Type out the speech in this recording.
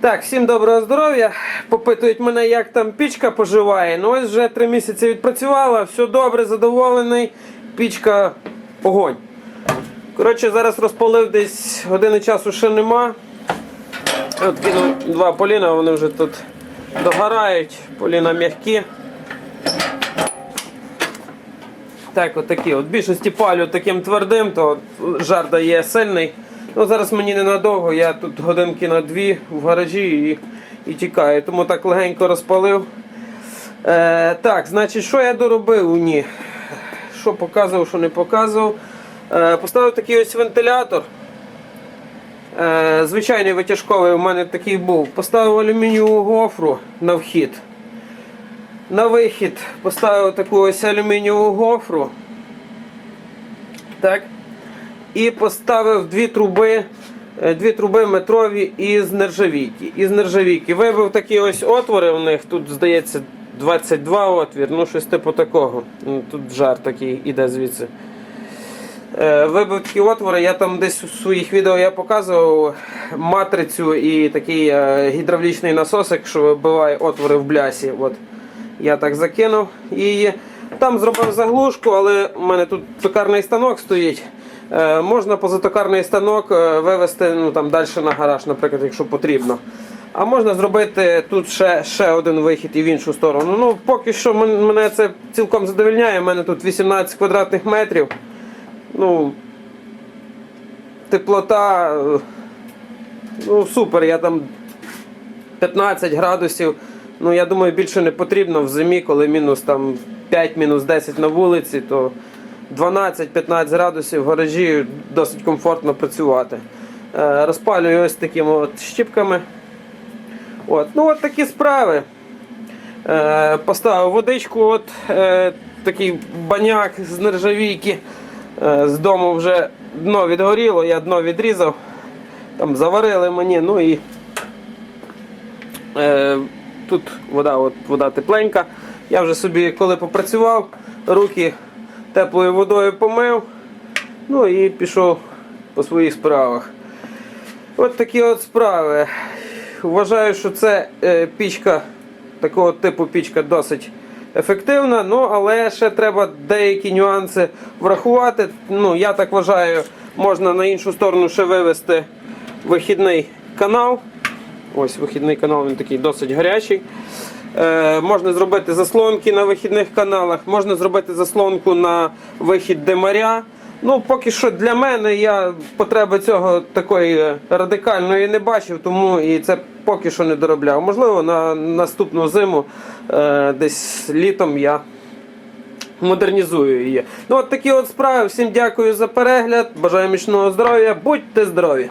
Так, всім доброго здоров'я. Попитують мене, як там пічка поживає. Ну ось вже три місяці відпрацювала, все добре, задоволений. Пічка огонь. Коротше, зараз розпалив десь години часу ще нема. От кинув два поліна, вони вже тут догорають, поліна м'які. Так, от. От більшості палю таким твердим, то жар дає сильний. Ну, зараз мені ненадовго, я тут годинки на дві в гаражі і, і тікаю. Тому так легенько розпалив. Е, так, значить, що я доробив у ній? Що показував, що не показував. Е, поставив такий ось вентилятор. Е, звичайний витяжковий у мене такий був. Поставив алюмінієву гофру на вхід. На вихід поставив таку ось алюмінієву гофру. Так. І поставив дві труби, е, дві труби метрові із нержавійки. Із нержавійки. Вибив такі ось отвори у них. Тут, здається, 22 отвір, ну щось типу такого. Ну, Тут жар такий іде звідси. Е, Вибив такі отвори, я там десь у своїх відео я показував матрицю і такий е, гідравлічний насосик, що вибиває отвори в блясі. От. Я так закинув її. Там зробив заглушку, але у мене тут токарний станок стоїть. Е, можна позатокарний станок е, вивести ну, там, далі на гараж, наприклад, якщо потрібно. А можна зробити тут ще, ще один вихід і в іншу сторону. Ну, Поки що мене це цілком задовільняє. У мене тут 18 квадратних метрів. Ну, теплота. е, Ну, супер, я там 15 градусів. Ну, я думаю, більше не потрібно в зимі, коли мінус там 5, мінус 10 на вулиці, то 12-15 градусів в гаражі досить комфортно працювати. Е, розпалюю ось такими от щіпками. От. Ну, от такі справи. Е, поставив водичку, от е, такий баняк з нержавійки. З дому вже дно відгоріло, я дно відрізав. Там заварили мені, ну і тут вода, от, вода тепленька. Я вже собі, коли попрацював, руки теплою водою помив. Ну і пішов по своїх справах. От такі от справи. Вважаю, що це е, пічка, такого типу пічка досить ефективна, ну але ще треба деякі нюанси врахувати. Ну, я так вважаю, можна на іншу сторону ще вивести вихідний канал. Ось вихідний канал, він такий досить гарячий. Е, можна зробити заслонки на вихідних каналах, можна зробити заслонку на вихід демаря. Ну, поки що для мене я потреби цього такої радикальної не бачив, тому і це поки що не доробляв. Можливо, на наступну зиму, е, десь літом я модернізую її. Ну, от такі от справи. Всім дякую за перегляд. Бажаю міцного здоров'я. Будьте здорові!